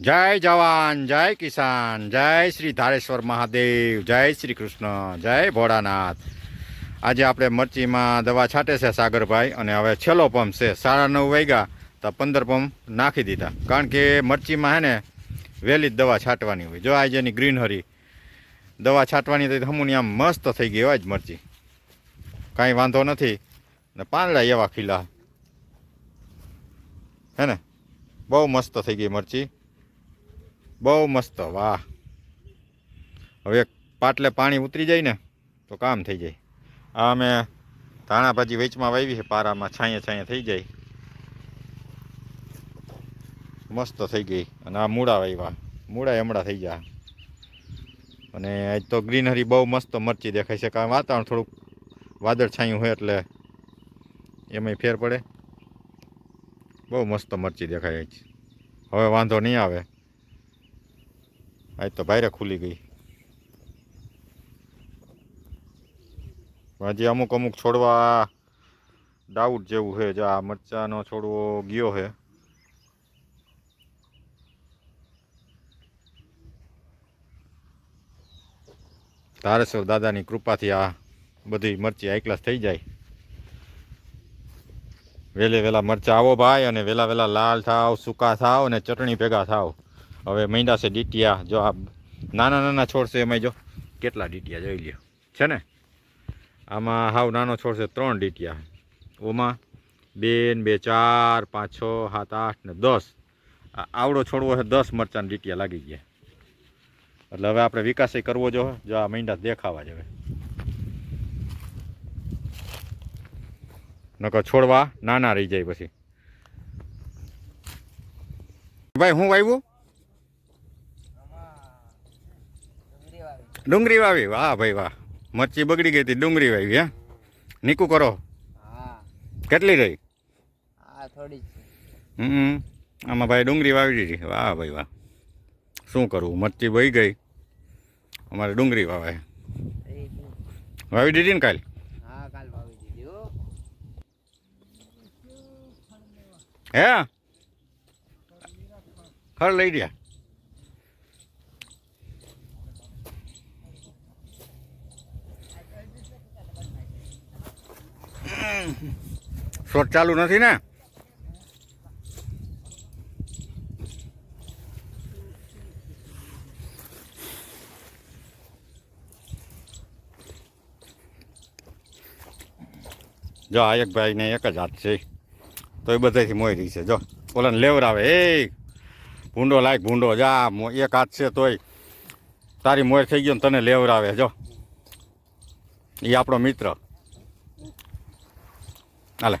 જય જવાન, જય કિસાન, જય શ્રી ધારેશ્વર મહાદેવ, જય શ્રી કૃષ્ણ, જય ભોળાનાથ. આજે આપણે મરચીમાં દવા છાંટે છે સાગરભાઈ અને હવે છેલ્લો પંપ છે. સાડા નવ વાગ્યા તો પંદર પંપ નાખી દીધા. કારણ કે મરચીમાં હે ને વહેલી જ દવા છાંટવાની હોય. જો આજે એની ગ્રીનહરી દવા છાંટવાની તો હમુની આમ મસ્ત થઈ ગઈ હોય જ મરચી. કાંઈ વાંધો નથી. ને પાંદડા એવા ખીલા. હે ને? બહુ મસ્ત થઈ ગઈ મરચી. બહુ મસ્ત, વાહ. હવે પાટલે પાણી ઉતરી જાય ને, તો કામ થઈ જાય. આ અમે ધાણા ભાજી વેચમાં વાવી છે, પારામાં છાંયે છાંયે થઈ જાય. મસ્ત થઈ ગઈ. અને આ મૂળા વાવ્યા મૂળા હમણાં થઈ ગયા. અને આજ તો ગ્રીનરી બહુ મસ્ત મરચી દેખાય છે, કારણ વાતાવરણ થોડુંક વાદળ છાયું હોય એટલે એમાંય ફેર પડે. બહુ મસ્ત મરચી દેખાય છે હવે વાંધો નહીં આવે. આજ તો બાયરે ખુલી ગઈ. હજી અમુક અમુક છોડવા ડાઉટ જેવું છે જો આ મરચાનો છોડવો ગયો છે. તારેશ્વર દાદાની કૃપાથી આ બધી મરચી એકલાસ થઈ જાય. વેલે વેલા મરચા આવો ભાઈ અને વહેલા વહેલા લાલ થાવ, સૂકા થાવ અને ચટણી ભેગા થાવ. હવે મૈંડા છે ડીટિયા. જો આ નાના નાના છોડ છે એમાં જો કેટલા ડીટિયા જોઈ લ્યો. છે ને? આમાં હાવ નાનો છોડ છે, ત્રણ ડીટિયા. ઓમાં બે ને બે, ચાર, પાંચ, છ, સાત, આઠ ને દસ. આવડો છોડવો છે, દસ મરચાં ડીટિયા લાગી ગયા. એટલે હવે આપણે વિકાસ કરવો જો જો આ મૈંડા દેખાવા જ હવે નકર છોડવા નાના રહી જાય પછી. ભાઈ, હું વાવ્યું ડુંગળી વાવી? વાહ ભાઈ વાહ. મરચી બગડી ગઈ હતી ડુંગળી વાવી હે? નીકું કરો. હા. કેટલી રહી? આ થોડી હમ. આમાં ભાઈ ડુંગળી વાવી દીધી. વાહ ભાઈ વાહ. શું કરવું? મરચી વહી ગઈ. અમારે ડુંગળી વાવે. વાવી દીધી ને કાલ? હા કાલ વાવી દીધી હો. હે? ખર લઈ ગયા શોટ ચાલુ નથી ને? જો આ એક ભાઈ ને એક જ હાથ છે. તો એ બધાથી મોઈ છે. જો, ઓલાને લેવરાવે. એ, ભૂંડો લાયક ભૂંડો. જા એક હાથ છે તોય તારી મોર થઈ ગયો ને તને લેવરાવે. જો એ આપણો મિત્ર. હાલે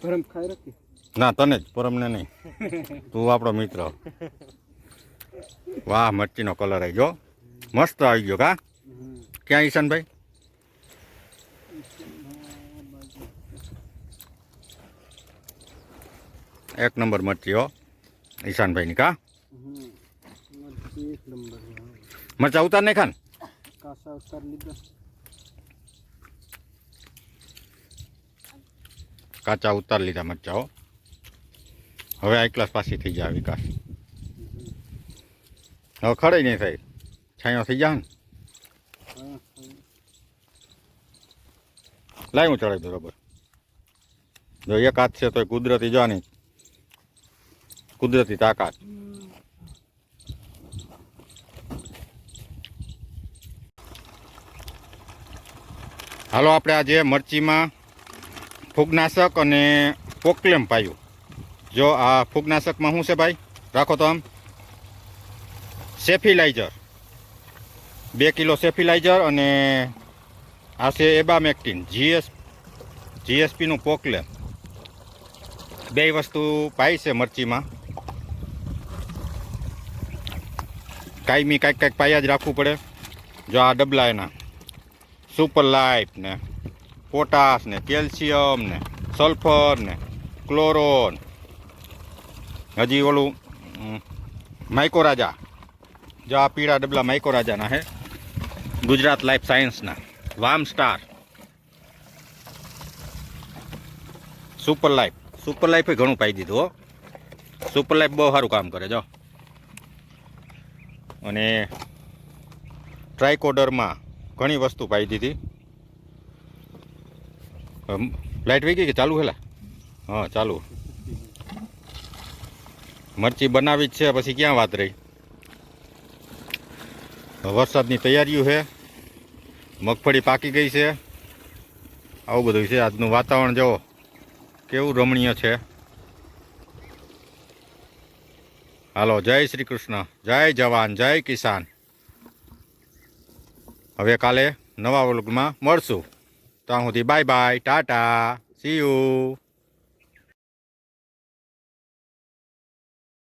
પરમ ખાઈ રાખી ના તને જ પરમને નહીં. તું આપણો મિત્ર. વાહ મરચીનો કલર આવી ગયો. મસ્ત આવી ગયો કા? ક્યાં ઈશાનભાઈ? એક નંબર મરચી હો. ઈશાનભાઈની કા? મરચા ઉતાર નહીં ખાન ઉતાર લીધા. કાચા ઉતાર લીધા મરચાઓ હવે આ ક્લાસ પાછી થઈ જાય વિકાસ. હવે ખડે નહીં થાય. છાંયો થઈ જાય ને. લાય હું ચડાવી બરોબર જો એક હાથ છે તો કુદરતી જવાની કુદરતી તાકાત. હાલો, આપણે આજે મરચીમાં ફૂગનાશક અને પોકલેમ પાયું. જો આ ફૂગનાશકમાં શું છે ભાઈ? રાખો તો આમ. સેફિલાઇઝર. બે કિલો સેફિલાઇઝર અને આ છે એબામેક્ટિન, જીએસ, જીએસપીનું પોકલેમ. બે વસ્તુ પાઈ છે મરચીમાં. કાયમી કાંઈક કાંઈક પાયા જ રાખવું પડે. જો આ ડબલા એના. સુપર લાઈફ ને પોટાશ ને કેલ્શિયમ ને સલ્ફર ને ક્લોરોન હજી ઓલું માઇકોરાજા જો આ પીળા ડબલા માઇકોરાજાના હે, ગુજરાત લાઈફ સાયન્સના વામ સ્ટાર. સુપર લાઈફ સુપર લાઈફે ઘણું પાઈ દીધું, હો. સુપર લાઈફ બહુ સારું કામ કરે, જો. અને ટ્રાયકોડરમાં ઘણી વસ્તુ પાઈ દીધી. લાઇટ વી ગઈ કે ચાલુ હેલા? હા, ચાલુ. મરચી બનાવી જ છે, પછી ક્યાં વાત રહી? વરસાદની તૈયારીઓ છે. મગફળી પાકી ગઈ છે. આવું બધું છે આજનું વાતાવરણ, જુઓ. કેવું રમણીય છે. હાલો, જય શ્રી કૃષ્ણ. જય જવાન, જય કિસાન. હવે કાલે નવા વ્લોગમાં મળશું. ત્યાં સુધી bye bye tata see you